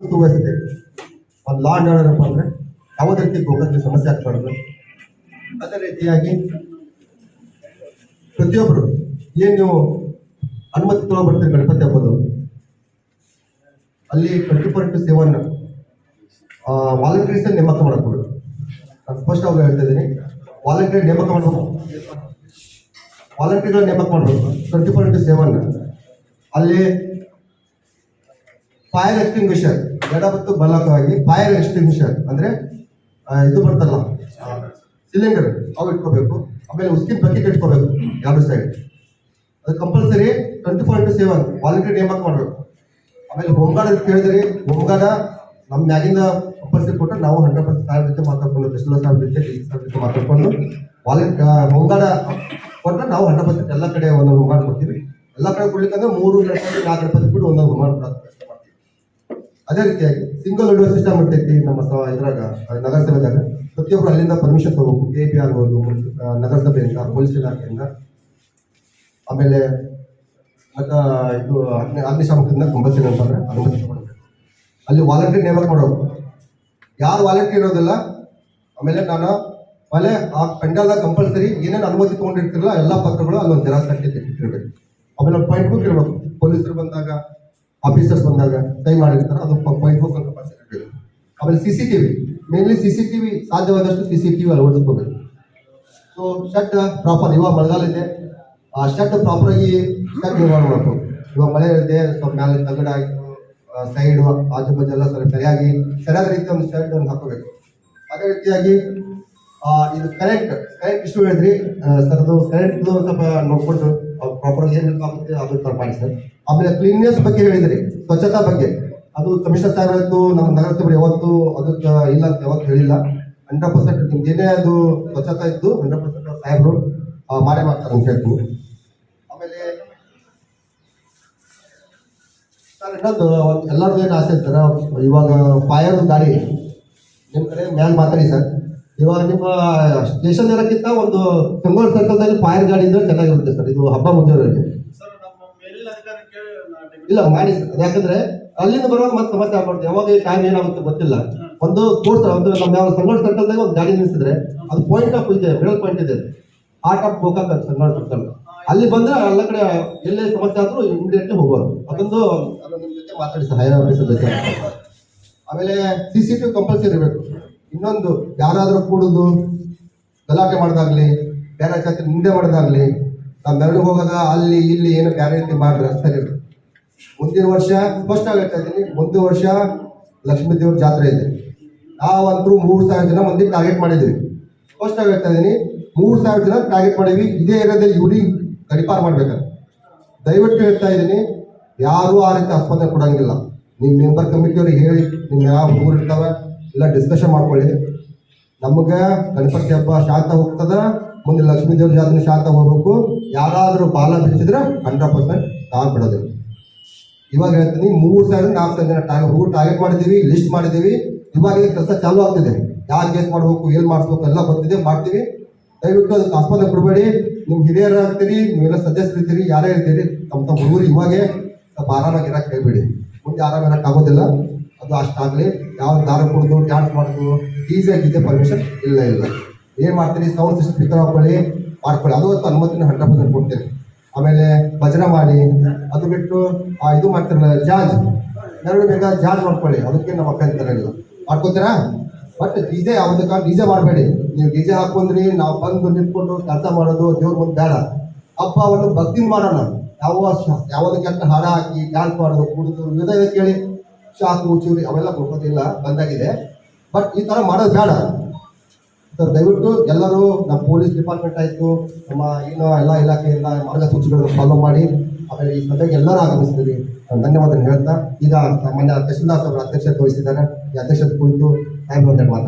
ಸುವ್ಯವಸ್ಥೆ ಒಂದು law and order ಅಂದ್ರೆ ಯಾವುದೇ ರೀತಿ ಗೋಕಕ್ಕೆ ಸಮಸ್ಯೆ ಆಗ್ಬಾರ್ದು? ಅದೇ ರೀತಿಯಾಗಿ ಪ್ರತಿಯೊಬ್ಬರು ಏನು ನೀವು ಅನುಮತಿ ತಗೊಂಡ್ಬರ್ತೀರಿ ಗಣಪತಿ ಹಬ್ಬದು? ಅಲ್ಲಿ twenty four into seven volunteers ನೇಮಕ ಮಾಡಬಹುದು ನಾನು ಸ್ಪಷ್ಟವಾಗಿ ಹೇಳ್ತಾ ಇದ್ದೀನಿ ವಾಲಂಟಿಯರ್ ನೇಮಕ ಮಾಡಬೇಕು ವಾಲಂಟಿಯರ್ ನೇಮಕ ಮಾಡಬೇಕು. ಟ್ವೆಂಟಿ ಫೋರ್ ಇಂಟು ಸೆವೆನ್ ಅಲ್ಲಿ ಫೈರ್ ಎಕ್ಸ್ಟಿಂಗ್ವಿಷರ್ ಎಡ ಮತ್ತು ಬಲಕವಾಗಿ ಫೈರ್ ಎಕ್ಸ್ಟಿಂಗ್ವಿಷರ್ ಅಂದ್ರೆ ಇದು ಬರ್ತಲ್ಲ ಸಿಲಿಂಡರ್ ಅವು ಇಟ್ಕೋಬೇಕು. ಆಮೇಲೆ ಉಸ್ಕಿನ ಬಕೆಟ್ ಇಟ್ಕೋಬೇಕು ಎರಡು ಸೈಡ್ ಅದು compulsory twenty four into seven volunteer ನೇಮಕ ಮಾಡಬೇಕು ಆಮೇಲೆ ಹೋಮ್ಗಾರ್ಡ್ ಅಂತ ಕೇಳಿದ್ರಿ ಹೋಮ್ಗಾರ್ಡ ನಮ್ಮ ಮ್ಯಾಗಿಂದ ಕಂಪಲ್ಸರಿ ಕೊಟ್ಟು ನಾವು ಹಂಡ್ರೆಡ್ ಪರ್ಸೆಂಟ್ ಸಾವಿರ ಜೊತೆ ಮಾತಾಡ್ಕೊಂಡು, ಬಿಸಿಲು ಸಾವಿರ ಜೊತೆ ಸಾವಿರ ಜೊತೆ ಮಾತಾಡ್ಕೊಂಡು ವಾಲಂಟ್ ಹೋಮ್ಗಾರ್ಡ್ ಕೊಟ್ಟರೆ ನಾವು ಹಂಡ್ರೆಡ್ ಪರ್ಸೆಂಟ್ ಎಲ್ಲ ಕಡೆ ಒಂದೊಂದು ಹೋಮ್ಗಾರ್ಡ್ ಕೊಡ್ತೀವಿ. ಎಲ್ಲ ಕಡೆ ಕೊಡ್ಲಿಕ್ಕೆ ಅಂದ್ರೆ ಮೂರು ಲಕ್ಷ, ನಾಲ್ಕು ಲಕ್ಷ ಬಿಟ್ಟು ಒಂದೊಂದು ಹೋಮ್ಗಾರ್ಡ್ ಮಾಡ್ತೀವಿ ಅದೇ ರೀತಿಯಾಗಿ ಸಿಂಗಲ್ ವಿಂಡೋ ಸಿಸ್ಟಮ್ ಇರ್ತೈತಿ ನಮ್ಮ ಇದ್ರಾಗ ನಗರಸಭೆದಾಗ. ಪ್ರತಿಯೊಬ್ಬರು ಅಲ್ಲಿಂದ ಪರ್ಮಿಷನ್ ತಗೋಬೇಕು. ಕೆ ಪಿ ಆಗ್ಬೋದು ನಗರಸಭೆಯಿಂದ ಪೊಲೀಸ್ ಇಲಾಖೆಯಿಂದ. ಆಮೇಲೆ ಇದು ಅಗ್ನಿ, ಅಗ್ನಿಶಾಮಕದಿಂದ ಕಂಪಲ್ಸರಿ ಅಂತಂದ್ರೆ ಅನುಮತಿ ತಗೊಳ್ಬೇಕು. ಅಲ್ಲಿ ವಾಲಂಟಿಯರ್ ನೇಮಕ ಮಾಡಬೇಕು ಯಾರು ವಾಲಂಟಿಯರ್ ಇರೋದಿಲ್ಲ, ಆಮೇಲೆ ನಾನು ಆಮೇಲೆ ಆ ಪೆಂಡಾಲ್ದಾಗ ಕಂಪಲ್ಸರಿ ಏನೇನು ಅನುಮತಿ ತಗೊಂಡಿರ್ತಿರಲ್ಲ, ಎಲ್ಲ ಪತ್ರಗಳು ಅಲ್ಲೊಂದು ಹಾಕಿ ಇಟ್ಟಿರ್ಬೇಕು. ಆಮೇಲೆ ಪಾಯಿಂಟ್ ಬುಕ್ ಇರಬೇಕು. ಪೊಲೀಸರು ಬಂದಾಗ ಆಫೀಸರ್ಸ್ ಬಂದಾಗ ಸೈ ಮಾಡಿರ್ತಾರೆ ಅದು ಪಾಯಿಂಟ್ ಕೆಪಾಸಿಟಿ ಇರಬೇಕು ಆಮೇಲೆ C C TV mainly C C TV ಸಾಧ್ಯವಾದಷ್ಟು ಸಿ ಸಿ ಟಿವಿ ಅಳವಡಿಸ್ಕೋಬೇಕು ಸೊ ಶೆಡ್ ಪ್ರಾಪರ್ ಇವಾಗ ಮಳೆಗಾಲ ಇದೆ. ಆ ಶೆಡ್ ಪ್ರಾಪರ್ ಆಗಿ ಶೆಡ್ ನಿರ್ಮಾಣ ಮಾಡಬೇಕು. ಇವಾಗ ಮಳೆ ಇದೆ, ಸ್ವಲ್ಪ ಮೇಲೆ ತಗಡ ಆಯಿತು ಸೈಡ್ ಆಜು ಬಾಜು ಎಲ್ಲ ಸರಿ ಸರಿಯಾಗಿ ಸರಿಯಾದ ರೀತಿ ಒಂದು ಶೆಡ್ ಒಂದು ಹಾಕೋಬೇಕು ಅದೇ ರೀತಿಯಾಗಿ ಇದು ಕರೆಕ್ಟ್ ಕರೆಕ್ಟ್ ಇಷ್ಟು ಹೇಳಿದ್ರಿ. ಸರ್ ಅದು ಕರೆಂಟ್ ಸ್ವಲ್ಪ ನೋಡ್ಕೊಂಡು ಪ್ರಾಪರ್ ಆಗಿ ಏನು ಆಗುತ್ತೆ ಅದು ಮಾಡಿ ಸರ್ ಆಮೇಲೆ ಕ್ಲೀನ್ನೆಸ್ ಬಗ್ಗೆ ಹೇಳಿದ್ರಿ, ಸ್ವಚ್ಛತಾ ಬಗ್ಗೆ. ಅದು ಕಮಿಷನರ್ ಸಾಹೇಬ್ ಆಯ್ತು, ನಮ್ಮ ನಗರಸಭೆ ಯಾವತ್ತು ಅದಕ್ಕೆ ಇಲ್ಲ ಅಂತ ಯಾವತ್ತು ಹೇಳಿಲ್ಲ. ಹಂಡ್ರೆಡ್ ಪರ್ಸೆಂಟ್ ನಿಮ್ಗೆ ಅದು ಸ್ವಚ್ಛತಾ ಇದ್ದು ಹಂಡ್ರೆಡ್ ಪರ್ಸೆಂಟ್ ಸಾಹೇಬರು ಮಾಡೇ ಮಾಡ್ತಾರೆ ಅಂತ ಹೇಳ್ತೀನಿ. ಆಮೇಲೆ ಸರ್ ಇನ್ನೊಂದು ಎಲ್ಲರದ್ದು ಏನು ಆಸೆ ಸರ್ ಇವಾಗ ಫೈರ್ ಗಾಡಿ ನಿಮ್ಮ ಕಡೆ ಮ್ಯಾಲ್ ಮಾತಾಡಿ ಸರ್ ಇವಾಗ ನಿಮ್ಮ ಸ್ಟೇಷನ್ ಇರೋಕ್ಕಿಂತ ಒಂದು ಸಂಗೋಳ ಸರ್ಕಲ್ದಲ್ಲಿ ಫೈರ್ ಗಾಡಿ ಇದ್ರೆ ಚೆನ್ನಾಗಿರುತ್ತೆ ಸರ್ ಇದು ಹಬ್ಬ ಅಧಿಕಾರಕ್ಕೆ ಇಲ್ಲ ಮಾಡಿ ಸರ್ ಯಾಕಂದ್ರೆ ಅಲ್ಲಿಂದ ಬರುವಾಗ ಮತ್ತೆ ಸಮಸ್ಯೆ ಆಗ್ಬಾರ್ದು. ಯಾವಾಗ ಟೈಮ್ ಏನಾಗುತ್ತೆ ಗೊತ್ತಿಲ್ಲ. ಒಂದು ಕೋರ್ಸ್ ಒಂದು ನಮ್ಮ ಯಾವ ಸಂಗೋಳ ಸರ್ಕಲ್ದಾಗ ಒಂದು ಗಾಡಿ ನಿಲ್ಲಿಸಿದ್ರೆ ಅದು ಪಾಯಿಂಟ್ ಆಫ್ ಇದೆ ಮಿಡಲ್ ಪಾಯಿಂಟ್ ಇದೆ. ಆರ್ಟ್ ಆಫ್ ಗೋಕಾಕ್ ಅಂತ ಸಂಗೋಳ ಸರ್ಕಲ್ ಅಲ್ಲಿ ಬಂದ್ರೆ ಎಲ್ಲ ಕಡೆ ಎಲ್ಲೇ ಸಮಸ್ಯೆ ಆದ್ರೂ ಇಮಿಡಿಯೇಟ್ಲಿ ಹೋಗೋರು ಅದೊಂದು ಜೊತೆ ಮಾತಾಡಿ ಸಹಾಯ ಹೈಯರ್ ಆಫೀಸರ್ ಜೊತೆ ಆಮೇಲೆ ಸಿ ಸಿ ಟಿ ಕಂಪಲ್ಸರಿ ಇರಬೇಕು. ಇನ್ನೊಂದು ಯಾರಾದರೂ ಕೂಡುದು, ಗಲಾಟೆ ಮಾಡೋದಾಗ್ಲಿ, ಬೇರೆ ಜಾತಿ ನಿಂದೆ ಮಾಡೋದಾಗ್ಲಿ, ನಾವು ಮೆರಳು ಹೋಗೋದ, ಅಲ್ಲಿ ಇಲ್ಲಿ ಏನು ಬೇರೆ ರೀತಿ ಮಾಡ್ರೆ ಸರಿ ಮುಂದಿನ ವರ್ಷ ಫಸ್ಟ್ ಹೇಳ್ತಾ ಇದ್ದೀನಿ ಮುಂದಿನ ವರ್ಷ ಲಕ್ಷ್ಮೀ ದೇವ್ರ ಜಾತ್ರೆ ಇದೆ. ನಾವಂತೂ ಮೂರು ಸಾವಿರ ಜನ ಮಂದಿ ಟಾರ್ಗೆಟ್ ಮಾಡಿದ್ವಿ ಫಸ್ಟ್ ಹೇಳ್ತಾ ಇದ್ದೀನಿ ಮೂರು ಸಾವಿರ ಜನ ಟಾರ್ಗೆಟ್ ಮಾಡಿದ್ವಿ. ಇದೇ ಏರಿಯಾದಲ್ಲಿ ಇವ್ರಿಗೆ ಗಡಿಪಾರ ಮಾಡ್ಬೇಕಂತ ದಯವಿಟ್ಟು ಹೇಳ್ತಾ ಇದ್ದೀನಿ, ಯಾರೂ ಆ ರೀತಿ ಆಸ್ಪತ್ರೆ ಕೊಡಂಗಿಲ್ಲ. ನಿಮ್ಮ ಮೆಂಬರ್ ಕಮಿಟಿಯವ್ರಿಗೆ ಹೇಳಿ ನಿಮ್ಮ ಯಾವ ಊರು ಇರ್ತಾವೆ ಎಲ್ಲ ಡಿಸ್ಕಷನ್ ಮಾಡ್ಕೊಳ್ಳಿ. ನಮಗೆ ಗಣಪತಿ ಹಬ್ಬ ಶಾಂತ ಹೋಗ್ತದ, ಮುಂದೆ ಲಕ್ಷ್ಮೀ ದೇವ್ರ ಜಾತ್ರೆ ಶಾಂತ ಹೋಗ್ಬೇಕು. ಯಾರಾದರೂ ಬಾಲ ಬಿಡಿಸಿದ್ರೆ ಹಂಡ್ರೆಡ್ ಪರ್ಸೆಂಟ್ ನಾವು ಬಿಡೋದಿಲ್ಲ. ಇವಾಗ ಹೇಳ್ತೀನಿ, ಮೂರು ಸಾವಿರ ನಾಲ್ಕು ಸಾವಿರ ಜನ ಟಾರ್ಗೆಟ್ ಹುಡುಗರು ಟಾರ್ಗೆಟ್ ಮಾಡಿದ್ದೀವಿ ಲಿಸ್ಟ್ ಮಾಡಿದ್ದೀವಿ. ಇವಾಗ ಕೆಲಸ ಚಾಲೂ ಆಗ್ತಿದೆ. ಯಾರು ಕೇಸ್ ಮಾಡ್ಬೇಕು, ಏನು ಮಾಡಿಸ್ಬೇಕು ಎಲ್ಲ ಗೊತ್ತಿದೆ, ಮಾಡ್ತೀವಿ. ದಯವಿಟ್ಟು ಅದಕ್ಕೆ ಆಸ್ಪತ್ರೆ ಕೊಡಬೇಡಿ ನಿಮ್ಗೆ ಹಿರಿಯರು ಆಗ್ತೀರಿ, ನೀವೆಲ್ಲ ಇರ್ತೀರಿ ಯಾರೇ ಇರ್ತೀರಿ ತಮ್ಮ ತಮ್ಮ ಹುಡುಗರು ಇವಾಗೆ ಸ್ವಲ್ಪ ಆರಾಮಾಗಿ ಇರಕ್ಕೆ ಹೇಳ್ಬೇಡಿ. ಮುಂದೆ ಆಗೋದಿಲ್ಲ. ಅದು ಅಷ್ಟಾಗಲಿ. ಯಾವ ದಾರ ಕೊಡೋದು, ಡ್ಯಾನ್ಸ್ ಮಾಡೋದು ಈಸಿಯಾಗಿದೆ ಪರ್ಮಿಷನ್ ಇಲ್ಲ ಇಲ್ಲ. ಏನು ಮಾಡ್ತೀನಿ ಸೌಂಡ್ ಸಿಸ್ಟಮ್ ಸ್ಪೀಕರ್ ಹಾಕೊಳ್ಳಿ, ಮಾಡ್ಕೊಳ್ಳಿ. ಅದು ಹೊತ್ತು ಅನುಮತಿನ ಹಂಡ್ರೆಡ್ ಪರ್ಸೆಂಟ್ ಕೊಡ್ತೀನಿ ಆಮೇಲೆ ಭಜನೆ ಮಾಡಿ, ಅದು ಬಿಟ್ಟು ಇದು ಮಾಡ್ತಿರಲ್ಲ, ಜಾಜ್. ಎರಡು ಬೇಕಾದ ಜಾಜ್ ಮಾಡ್ಕೊಳ್ಳಿ. ಅದಕ್ಕೆ ನಮ್ಮ ಅಕ್ಕ ಇಲ್ಲ ಮಾಡ್ಕೋತೀರಾ? ಬಟ್ ಡಿಜೆ ಯಾವುದಕ್ಕ? ಡಿಜೆ ಮಾಡಬೇಡಿ. ನೀವು ಡಿಜೆ ಹಾಕೊಂಡ್ರಿ, ನಾವು ಬಂದು ನಿಂತ್ಕೊಂಡು ಕೆಲಸ ಮಾಡೋದು ದೇವ್ರ ಮುಂದೆ ಬೇಡ. ಹಬ್ಬವನ್ನು ಭಕ್ತಿನ ಮಾಡೋಣ. ಯಾವ ಯಾವುದಕ್ಕೆ ಹಾಡ ಹಾಕಿ ಡ್ಯಾನ್ಸ್ ಮಾಡೋದು, ಕುಡಿದು ಇದೇ ಕೇಳಿ. ಶಾಕು ಚೂರಿ ಅವೆಲ್ಲ ಕೊಡ್ಕೋತಿಲ್ಲ, ಬಂದಾಗಿದೆ. ಬಟ್ ಈ ಥರ ಮಾಡೋದು ಬೇಡ. ಸರ್ ದಯವಿಟ್ಟು ಎಲ್ಲರೂ ನಮ್ಮ ಪೊಲೀಸ್ ಡಿಪಾರ್ಟ್ಮೆಂಟ್ ಆಯಿತು, ನಮ್ಮ ಏನು ಎಲ್ಲ ಇಲಾಖೆಯಿಂದ ಮಾರ್ಗಸೂಚಿಗಳನ್ನು ಫಾಲೋ ಮಾಡಿ, ಆಮೇಲೆ ಈ ಸಭೆಗೆ ಎಲ್ಲರೂ ಆಗಮಿಸಿದ್ರಿ. ನಾನು ಧನ್ಯವಾದ ಹೇಳ್ತಾ, ಈಗ ಮಾನ್ಯ ತಹಶೀಲ್ದಾರ್ ಅವರ ಅಧ್ಯಕ್ಷತೆ ವಹಿಸಿದ್ದಾರೆ. ಈ ಅಧ್ಯಕ್ಷತೆ ಕುರಿತು ಟೈಮ್ ಒಂದೆರಡು ಧನ್ಯವಾದ.